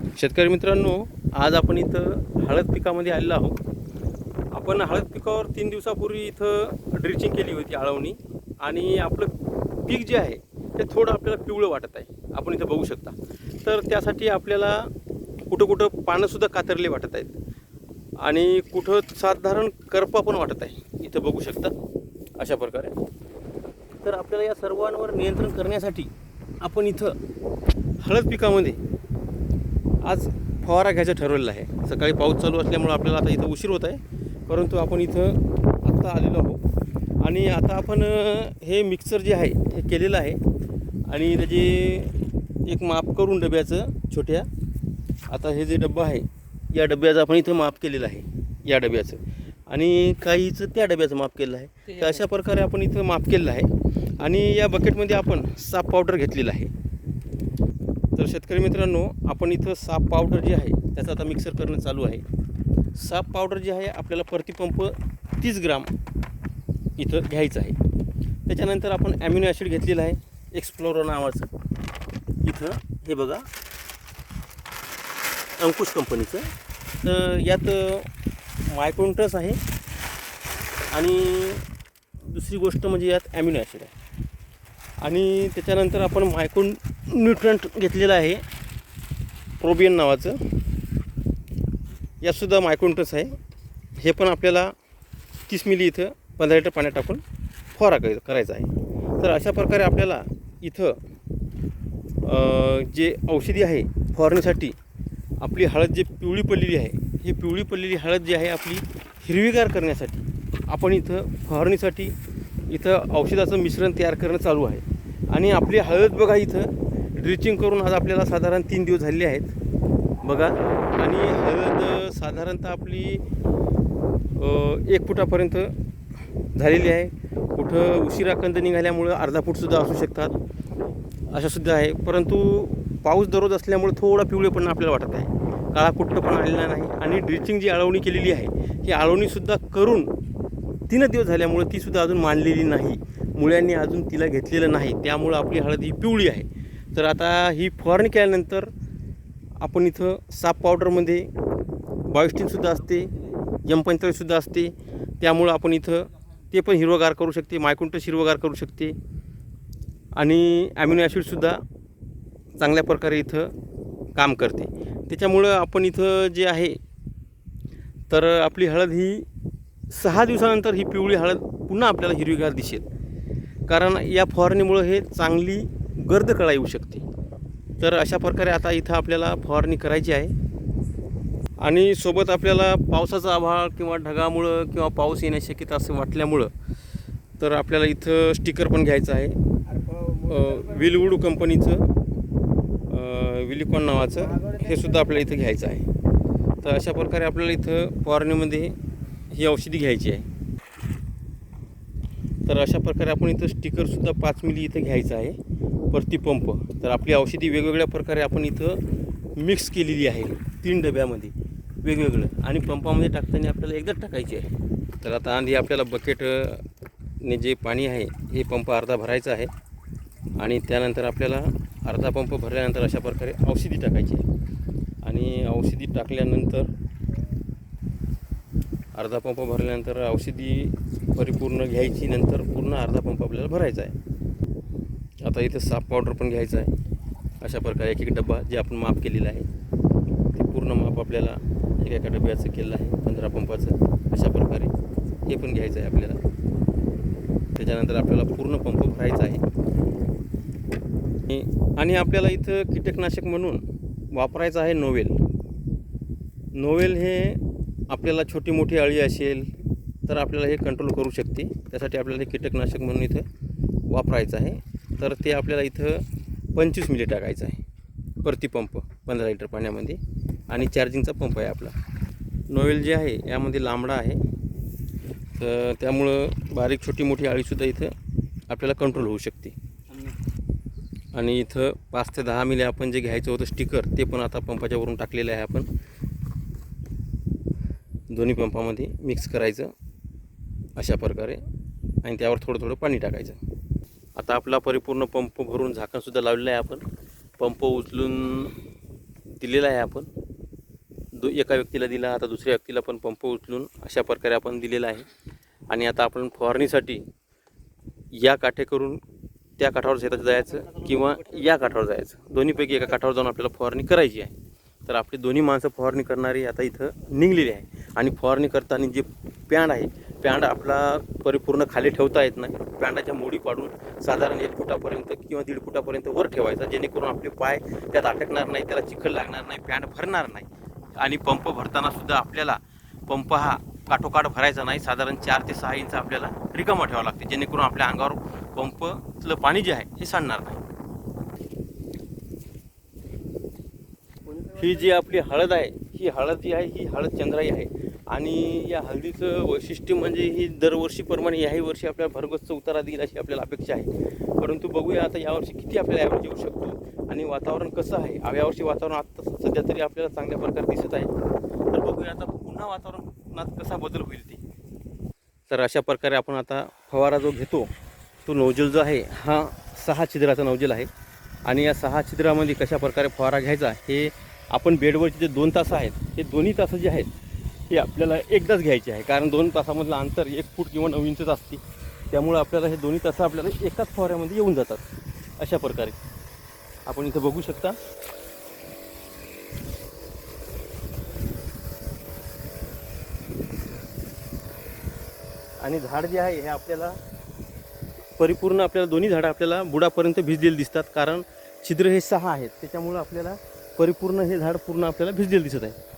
शेतकरी मित्रांनो आज आपण इथं हळद पिकामध्ये आलेलो आहोत. आपण हळद पिकावर तीन दिवसापूर्वी इथं ड्रिचिंग केली होती आळवणी. आणि आपलं पीक जे आहे ते थोडं आपल्याला पिवळं वाटत आहे. आपण इथं बघू शकता. तर त्यासाठी आपल्याला कुठं कुठं पानंसुद्धा कातरले वाटत आहेत. आणि कुठं साधारण करपा पण वाटत आहे. इथं बघू शकता. अशा प्रकारे. तर आपल्याला या सर्वांवर नियंत्रण करण्यासाठी आपण इथं हळद पिकामध्ये आज फवारा घ्यायचं ठरवलेलं आहे. सकाळी पाऊस चालू असल्यामुळं आपल्याला आता इथं उशीर होत आहे. परंतु आपण इथं आत्ता आलेलो आहोत. आणि आता आपण हे मिक्सर जे आहे हे केलेलं आहे. आणि त्याची एक माप करून डब्याचं छोट्या आता हे जे डब्बा आहे या डब्याचं आपण इथं माप केलेलं आहे. या डब्याचं. आणि काहीचं त्या डब्याचं माप केलेलं आहे. तर अशा प्रकारे आपण इथं माप केलेलं आहे. आणि या बकेटमध्ये आपण साप पावडर घेतलेलं आहे. तर शेतकरी मित्रांनो आपण इथं साप पावडर जे आहे त्याचं आता मिक्सर करणं चालू आहे. साप पावडर जे आहे आपल्याला प्रतिपंप तीस ग्राम इथं घ्यायचं आहे. त्याच्यानंतर आपण ॲम्युनो ॲसिड घेतलेलं आहे एक्सप्लोरो नावाचं. इथं हे बघा अंकुश कंपनीचं तर यात मायक्रोन्टस आहे. आणि दुसरी गोष्ट म्हणजे यात ॲम्युनो ॲसिड आहे. आणि त्याच्यानंतर आपण मायक्रोन न्यूट्रंट घेतलेलं आहे. प्रोबियन नावाचं. यातसुद्धा मायक्रोन्टस आहे. हे पण आपल्याला तीस मिली इथं पंधरा लिटर पाण्यात टाकून फवारा करायचा आहे. तर अशा प्रकारे आपल्याला इथं जे औषधी आहे फवारणीसाठी आपली हळद जी पिवळी पडलेली आहे ही पिवळी पडलेली हळद जी आहे आपली हिरवीगार करण्यासाठी आपण इथं फवारणीसाठी इथं औषधाचं मिश्रण तयार करणं चालू आहे. आणि आपली हळद बघा इथं ड्रिचिंग करून आज आपल्याला साधारण तीन दिवस झालेले आहेत. बघा. आणि हळद साधारणतः आपली एक फुटापर्यंत झालेली आहे. कुठं उशिरा कंद निघाल्यामुळं अर्धा फूटसुद्धा असू शकतात. अशा सुद्धा आहे. परंतु पाऊस दररोज असल्यामुळे थोडा पिवळेपणा आपल्याला वाटत आहे. काळा कुठं पण आलेला नाही. आणि ड्रिचिंग जी आळवणी केलेली आहे ही आळवणीसुद्धा करून तीन दिवस झाल्यामुळे तीसुद्धा अजून मानलेली नाही. मुळ्यांनी अजून तिला घेतलेलं नाही. त्यामुळं आपली हळद ही पिवळी आहे. तर आता ही फवारणी केल्यानंतर आपण इथं साप पावडरमध्ये बॉयस्टीनसुद्धा असते यम पंचाळीसुद्धा असते. त्यामुळं आपण इथं ते पण हिरवगार करू शकते मायकुंटस हिरवगार करू शकते. आणि ॲम्युनो ॲसिडसुद्धा चांगल्या प्रकारे इथं काम करते. त्याच्यामुळं आपण इथं जे आहे तर आपली हळद ही सहा दिवसानंतर ही पिवळी हळद पुन्हा आपल्याला हिरवीगार दिसेल. कारण या फवारणीमुळं हे चांगली गर्द कळा येऊ शकते. तर अशा प्रकारे आता इथं आपल्याला फवारणी करायची आहे. आणि सोबत आपल्याला पावसाचा आभाळ किंवा ढगामुळं किंवा पाऊस येण्याची शक्यता असं वाटल्यामुळं तर आपल्याला इथं स्टिकर पण घ्यायचं आहे. विलवुडू कंपनीचं विलिकॉन नावाचं हे सुद्धा आपल्याला इथं घ्यायचं आहे. तर अशा प्रकारे आपल्याला इथं फवारणीमध्ये ही औषधी घ्यायची आहे. तर अशा प्रकारे आपण इथं स्टिकरसुद्धा पाच मिली इथं घ्यायचं आहे. प्रतिपंप तर आपली औषधी वेगवेगळ्या प्रकारे आपण इथं मिक्स केलेली आहे. तीन डब्यामध्ये वेगवेगळं. आणि पंपामध्ये टाकताना आपल्याला एकदाच टाकायची आहे. तर आता आधी आपल्याला बकेटने जे पाणी आहे हे पंप अर्धा भरायचा आहे. आणि त्यानंतर आपल्याला अर्धा पंप भरल्यानंतर अशा प्रकारे औषधी टाकायची आहे. आणि औषधी टाकल्यानंतर अर्धा पंप भरल्यानंतर औषधी परिपूर्ण घ्यायची नंतर पूर्ण अर्धा पंप आपल्याला भरायचा आहे. आता इथं साफ पावडर पण घ्यायचं आहे. अशा प्रकारे एक एक डब्बा जे आपण माप केलेलं आहे ते पूर्ण माप आपल्याला एका एका डब्याचं केलं आहे पंधरा पंपाचं. अशा प्रकारे हे पण घ्यायचं आहे आपल्याला. त्याच्यानंतर आपल्याला पूर्ण पंप भरायचा आहे. आणि आपल्याला इथं कीटकनाशक म्हणून वापरायचं आहे नोवेल. नोवेल हे आपल्याला छोटी मोठी अळी असेल तर आपल्याला हे कंट्रोल करू शकते. त्यासाठी आपल्याला हे कीटकनाशक म्हणून इथं वापरायचं आहे. तर ते आपल्याला इथं पंचवीस मिली टाकायचं आहे. प्रति पंप पंधरा लिटर पाण्यामध्ये. आणि चार्जिंगचा पंप आहे आपला. नोवेल जे आहे यामध्ये लांबडा आहे. तर त्यामुळं बारीक छोटी मोठी अळीसुद्धा इथं आपल्याला कंट्रोल होऊ शकते. आणि इथं पाच ते दहा मिली आपण जे घ्यायचं होतं स्टिकर ते पण आता पंपाच्या वरून टाकलेलं आहे आपण. दोन्ही पंपामध्ये मिक्स करायचं अशा प्रकारे. आणि त्यावर थोडं थोडं पाणी टाकायचं. आता आपला परिपूर्ण पंप भरून झाकणसुद्धा लावलेलं आहे आपण. पंप उचलून दिलेला आहे आपण. दो एका व्यक्तीला दिला आता दुसऱ्या व्यक्तीला पण पंप उचलून अशा प्रकारे आपण दिलेला आहे. आणि आता आपण फवारणीसाठी या काठे करून त्या काठावर शेतात जायचं किंवा या काठावर जायचं. दोन्हीपैकी एका काठावर जाऊन आपल्याला फवारणी करायची आहे. तर आपली दोन्ही माणसं फवारणी करणारी आता इथं निघलेली आहे. आणि फवारणी करताना जे पॅन आहे पॅन्ड आपला परिपूर्ण खाली ठेवता येत नाही. पॅन्डाच्या मोडी पाडून साधारण एक फुटापर्यंत किंवा दीड फुटापर्यंत वर ठेवायचा जेणेकरून आपले पाय त्यात अटकणार नाही त्याला चिखल लागणार नाही पॅन्ड भरणार नाही. आणि पंप भरताना सुद्धा आपल्याला पंप हा काठोकाठ भरायचा नाही. साधारण चार ते सहा इंच आपल्याला रिकामा ठेवावं लागते जेणेकरून आपल्या अंगावर पंपचं पाणी जे आहे हे सांडणार नाही. ही जी आपली हळद आहे ही हळद जी आहे ही हळद चंद्राई आहे. आणि या हळदीचं वैशिष्ट्य म्हणजे ही दरवर्षीप्रमाणे याही वर्षी आपल्याला भरगच्च उतारा देईल अशी आपल्याला अपेक्षा आहे. परंतु बघूया आता यावर्षी किती आपल्याला ॲव्हरेज येऊ शकतो आणि वातावरण कसं आहे? यावर्षी वातावरण आत्ता सध्या तरी आपल्याला चांगल्या प्रकारे दिसत आहे. तर बघूया आता पुन्हा वातावरणात कसा बदल होईल ते. तर अशा प्रकारे आपण आता फवारा जो घेतो तो नवजल जो आहे हा सहा छिद्राचा नवजल आहे. आणि या सहा छिद्रामध्ये कशा प्रकारे फवारा घ्यायचा हे आपण बेडवरचे जे दोन तास आहेत हे दोन्ही तास जे आहेत हे आपल्याला एकदाच घ्यायचे आहे. कारण दोन तासामधलं अंतर एक फूट किंवा नऊ इंचच असते. त्यामुळं आपल्याला हे दोन्ही तास आपल्याला एकाच फवाऱ्यामध्ये येऊन जातात. अशा प्रकारे. आपण इथं बघू शकता. आणि झाड जे आहे हे आपल्याला परिपूर्ण आपल्याला दोन्ही झाडं आपल्याला बुडापर्यंत भिजलेली दिसतात. कारण छिद्र हे सहा आहेत. त्याच्यामुळं आपल्याला परिपूर्ण हे झाड पूर्ण आपल्याला भिजलेलं दिसत आहे.